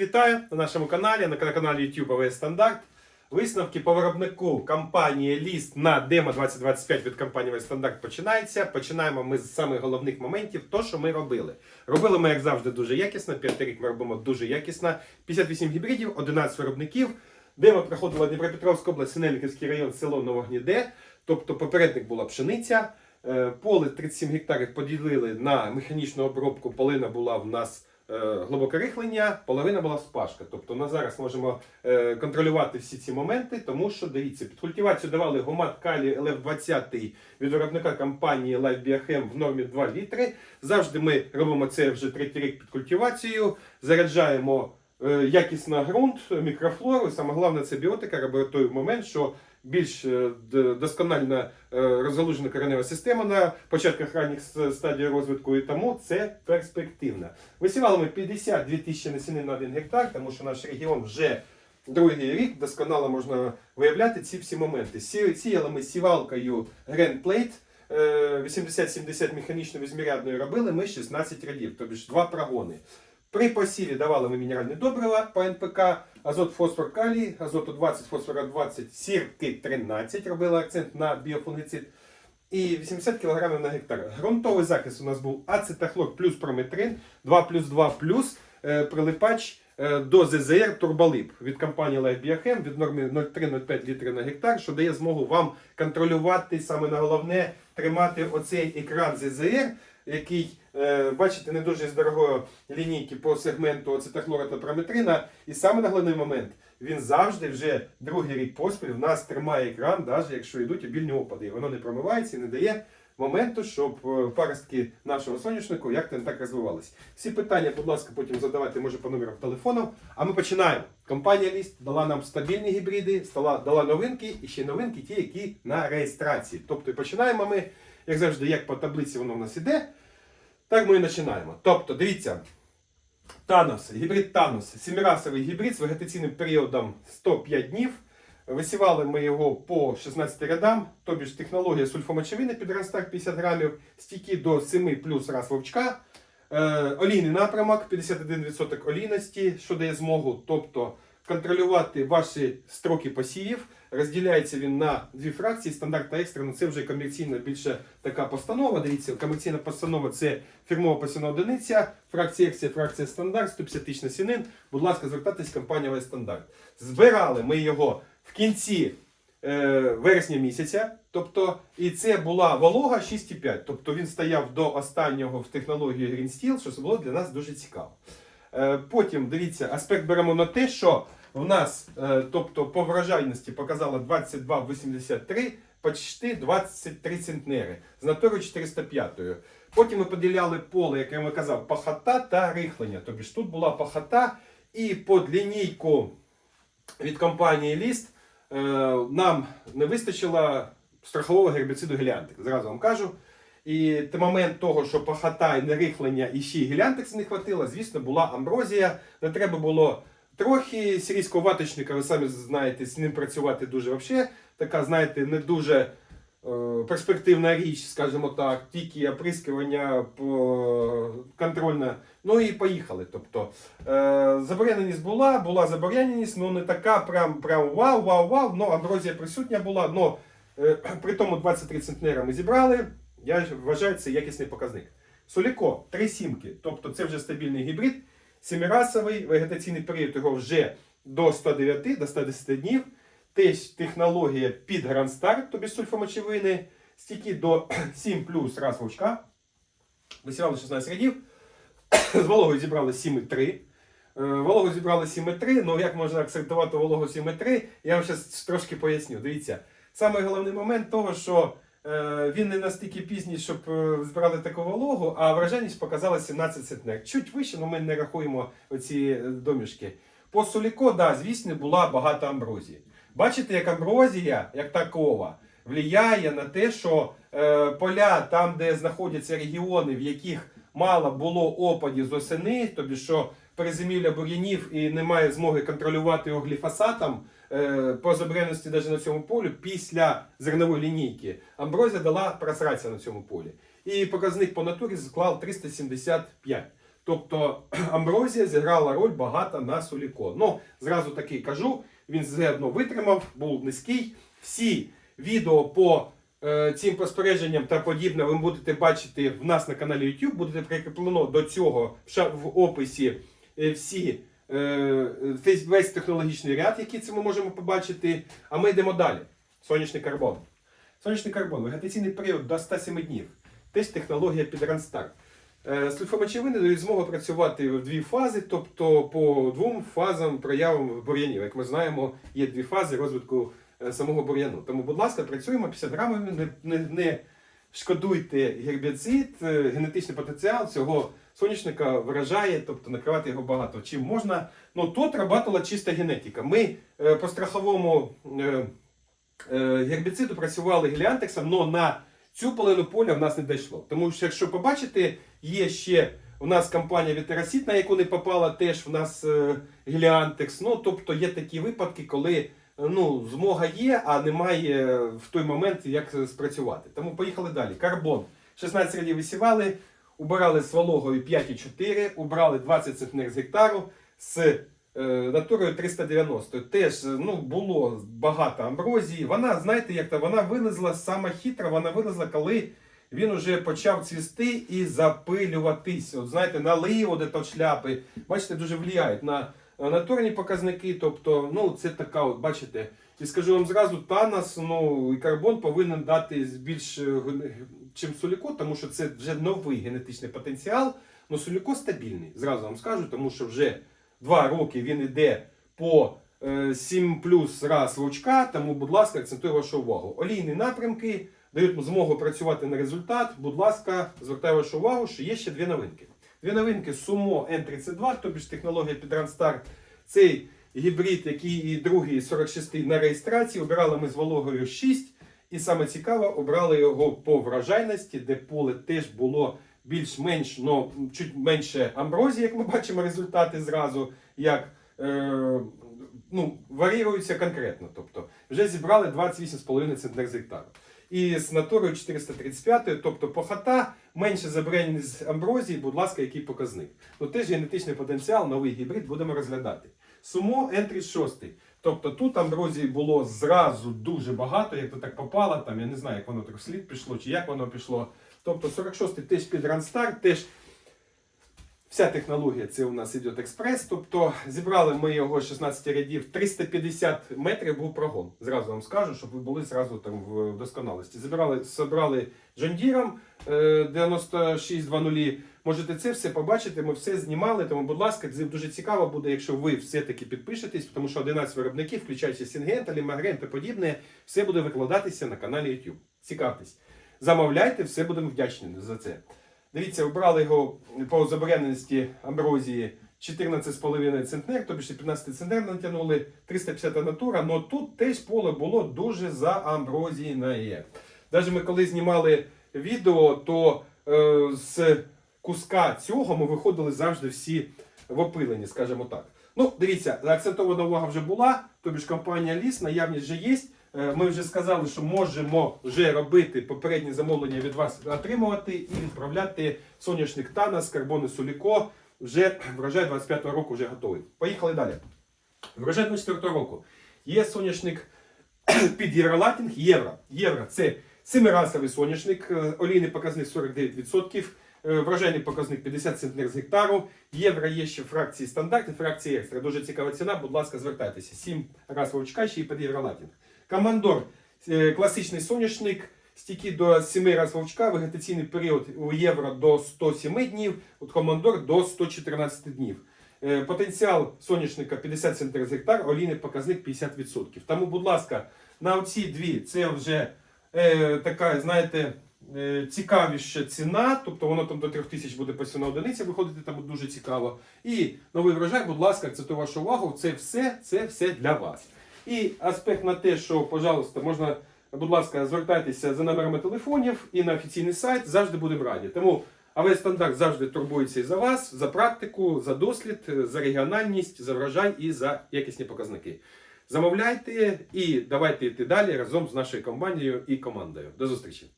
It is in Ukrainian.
Вітаю на нашому каналі, на каналі YouTube АВС Стандарт. Висновки по виробнику компанії Ліст на демо 2025 від компанії АВС Стандарт починається. Починаємо ми з самих головних моментів, то, що ми робили. Робили ми, як завжди, дуже якісно. П'ятий рік ми робимо дуже якісно. 58 гібридів, 11 виробників. Демо проходила Дніпропетровська область, Синельниківський район, село Новогніде. Тобто попередник була пшениця. Е, Поле 37 гектарів поділили на механічну обробку. Полина була в нас е, глибоке рихлення, половина була спашка. Тобто на зараз можемо е, контролювати всі ці моменти, тому що дивіться, під культивацію давали гомат калій ЛФ-20 від виробника компанії Life Biochem в нормі 2 літри. Завжди ми робимо це вже третій рік під культивацією, заряджаємо е, якісно ґрунт, мікрофлору. Саме головне це біотика, робить той момент, що більш е, досконально е, розгалужена коренева система на початках ранніх стадій розвитку, і тому це перспективно. Висівали ми 52 тисячі насінин на 1 гектар, тому що наш регіон вже другий рік досконало можна виявляти ці всі моменти. Сіяли ми сівалкою Grand Plate, е, 80-70 механічно візмірядною робили ми 16 рядів, тобто два прогони. При посіві давали ми мінеральні добрива по НПК, азот, фосфор, калій, азоту 20, фосфора 20, сірки 13, робили акцент на біофунгицид. І 80 кг на гектар. Грунтовий захист у нас був ацетахлор плюс прометрин, 2 плюс 2 плюс е, прилипач е, до ЗЗР Турболип від компанії Life Biochem від норми 0,3-0,5 літри на гектар, що дає змогу вам контролювати, саме на головне, тримати оцей екран ЗЗР, який, е, бачите, не дуже з дорогої лінійки по сегменту ацетахлора та прометрина. І саме на головний момент, він завжди вже другий рік поспіль в нас тримає екран, навіть якщо йдуть обільні опади. І воно не промивається і не дає моменту, щоб е, паростки нашого соняшнику як то не так розвивались. Всі питання, будь ласка, потім задавайте, може, по номерам телефону. А ми починаємо. Компанія Ліст дала нам стабільні гібриди, дала новинки і ще новинки, ті, які на реєстрації. Тобто починаємо ми, як завжди, як по таблиці воно в нас іде. Так ми і починаємо. Тобто, дивіться, Танос, гібрид Танос, сімирасовий гібрид з вегетаційним періодом 105 днів. Висівали ми його по 16 рядам, тобі ж технологія сульфомочевини під Ранстар 50 грамів, стійки до 7 плюс раз вовчка. Е, олійний напрямок 51% олійності, що дає змогу, тобто контролювати ваші строки посіїв. Розділяється він на дві фракції, стандарт та екстра. Це вже комерційна більше така постанова. Дивіться, комерційна постанова це фірмова посівна одиниця, фракція екстра, фракція стандарт, 150 тисяч насінин. Будь ласка, звертайтесь компанія Весь стандарт. Збирали ми його в кінці е, вересня місяця. Тобто, і це була волога 6,5. Тобто він стояв до останнього в технології Green Steel, що це було для нас дуже цікаво. Е, потім дивіться, аспект беремо на те, що в нас, е, тобто по вражайності показало 22,83, почти 23 центнери, з натури 405. Потім ми поділяли поле, як я вам казав, пахота та рихлення. Тобто ж тут була пахота, і під лінійку від компанії Ліст е, нам не вистачило страхового гербіциду геліантик. Зразу вам кажу. І момент того, що пахота і нерихлення і ще й геліантикс не хватило, звісно, була амброзія. Не треба було трохи сирійського ваточника, ви самі знаєте, з ним працювати дуже вообще. Така, знаєте, не дуже е, перспективна річ, скажімо так, тільки оприскування контрольне. Ну і поїхали. Тобто е, заборяненість була, була заборяненість, ну не така прям, прям вау, вау, вау. Ну, амброзія присутня була, но е, при тому 23 центнера ми зібрали. Я вважаю, це якісний показник. Соліко 3 сімки, тобто це вже стабільний гібрид, семирасовий, вегетаційний період його вже до 109, до 110 днів. Теж технологія під Star, тобі сульфомочевини, стільки до 7 плюс раз вовчка. Висівали 16 рядів. З вологою зібрали 7,3. Е, Вологу зібрали 7,3. Ну як можна акцентувати вологу 7,3? Я вам зараз трошки поясню. Дивіться, саме головний момент того, що він не настільки пізній, щоб е, збирати таку вологу, а враженість показала 17 центнер. Чуть вище, але ми не рахуємо оці е, домішки. По Соліко, да, звісно, була багато амброзії. Бачите, як амброзія, як такова, влияє на те, що е, поля, там, де знаходяться регіони, в яких мало було опадів з осени, тобі що перезимівля бур'янів і немає змоги контролювати його гліфосатом е, по забороненості навіть на цьому полі після зернової лінійки. Амброзія дала просратися на цьому полі. І показник по натурі склав 375. Тобто амброзія зіграла роль багато на Соліко. Ну, зразу таки кажу, він все витримав, був низький. Всі відео по е, цим спостереженням та подібне ви будете бачити в нас на каналі YouTube. Будете прикріплено до цього в описі всі. е, весь- Весь технологічний ряд, який це ми можемо побачити. А ми йдемо далі. Сонячний карбон. Сонячний карбон, вегетаційний період до 107 днів. Теж технологія під Ранстарт. Е, Сульфомочевини дають змогу працювати в дві фази, тобто по двом фазам проявам бур'янів. Як ми знаємо, є дві фази розвитку е, самого бур'яну. Тому, будь ласка, працюємо 50 грамами, не, не, не шкодуйте гербіцид, е, генетичний потенціал цього соняшника вражає, тобто накривати його багато. Чим можна. Ну тут працювала чиста генетика. Ми е, по страховому е, гербіциду працювали геліантексом, але на цю половину поля в нас не дійшло. Тому що, якщо побачите, є ще у нас компанія Вітерасіт, на яку не попала, теж в нас геліантекс. Ну, тобто є такі випадки, коли ну, змога є, а немає в той момент, як спрацювати. Тому поїхали далі. Карбон. 16 рядів висівали, убирали з вологою 5,4, убрали 20 центнер з гектару з е, натурою 390. Теж ну, було багато амброзії. Вона, знаєте, як то вона вилезла саме хитро, вона вилезла, коли він уже почав цвісти і запилюватись. От знаєте, налив де то шляпи. Бачите, дуже впливають на е, натурні показники. Тобто, ну, це така, от, бачите. І скажу вам зразу, Танос, ну і карбон повинен дати більш, е, чим Соліко, тому що це вже новий генетичний потенціал. Ну, Соліко стабільний, зразу вам скажу, тому що вже два роки він йде по е, 7 плюс раз лучка, тому, будь ласка, акцентую вашу увагу. Олійні напрямки дають змогу працювати на результат. Будь ласка, звертаю вашу увагу, що є ще дві новинки. Дві новинки Sumo N32, тобі ж технологія під Randstart. Цей гібрид, який і другий 46 на реєстрації, обирали ми з вологою 6. І саме цікаве, обрали його по вражайності, де поле теж було більш-менш, ну, чуть менше амброзії, як ми бачимо результати зразу, як е, ну, варіюються конкретно. Тобто вже зібрали 28,5 центнер з гектару. І з натурою 435, тобто похота, менше забрання з амброзії, будь ласка, який показник. Ну теж генетичний потенціал, новий гібрид будемо розглядати. Сумо N36. Тобто тут амброзії було зразу дуже багато, як то так попало, там я не знаю, як воно так слід пішло, чи як воно пішло. Тобто 46 теж під Ранстар, теж вся технологія це у нас іде експрес. Тобто зібрали ми його з 16 рядів, 350 метрів був прогон. Зразу вам скажу, щоб ви були зразу там в досконалості. Зібрали, зібрали Джондіром 9620. Можете це все побачити, ми все знімали, тому, будь ласка, дуже цікаво буде, якщо ви все-таки підпишетесь, тому що 11 виробників, включаючи Сінгента, Лімагрен та подібне, все буде викладатися на каналі YouTube. Цікавтесь. Замовляйте, все будемо вдячні за це. Дивіться, обрали його по забороненості амброзії 14,5 центнер, тобто ще 15 центнер натягнули, 350 натура, але тут теж поле було дуже заамброзійне. Навіть ми коли знімали відео, то е, з куска цього ми виходили завжди всі в опилені, скажімо так. Ну, дивіться, акцентована увага вже була, тобі ж компанія Ліс, наявність вже є. Е, Ми вже сказали, що можемо вже робити попередні замовлення від вас отримувати і відправляти соняшник Танас, карбони Соліко. Вже врожай 25-го року вже готовий. Поїхали далі. Врожай 24-го року. Є соняшник під євролатінг. Євро. Євро це семирасовий соняшник, е, олійний показник 49%. е, Врожайний показник 50 центнер з гектару. Євро є ще фракції стандарт і фракції екстра. Дуже цікава ціна. Будь ласка, звертайтеся. 7 раз вовчка ще і під євролатінг. Командор е, класичний соняшник. Стійкий до 7 раз вовчка, вегетаційний період у євро до 107 днів, от командор до 114 днів. Е, Потенціал соняшника 50 центнер з гектар, олійний показник 50%. Тому, будь ласка, на оці дві це вже е, така, знаєте, е, цікавіша ціна, тобто воно там до 3000 буде посівна одиниця виходити, там дуже цікаво. І новий врожай, будь ласка, акцентую вашу увагу, це все, це все для вас. І аспект на те, що, пожалуйста, можна, будь ласка, звертайтеся за номерами телефонів і на офіційний сайт, завжди будемо раді. Тому АВС стандарт завжди турбується і за вас, за практику, за дослід, за регіональність, за врожай і за якісні показники. Замовляйте і давайте йти далі разом з нашою компанією і командою. До зустрічі!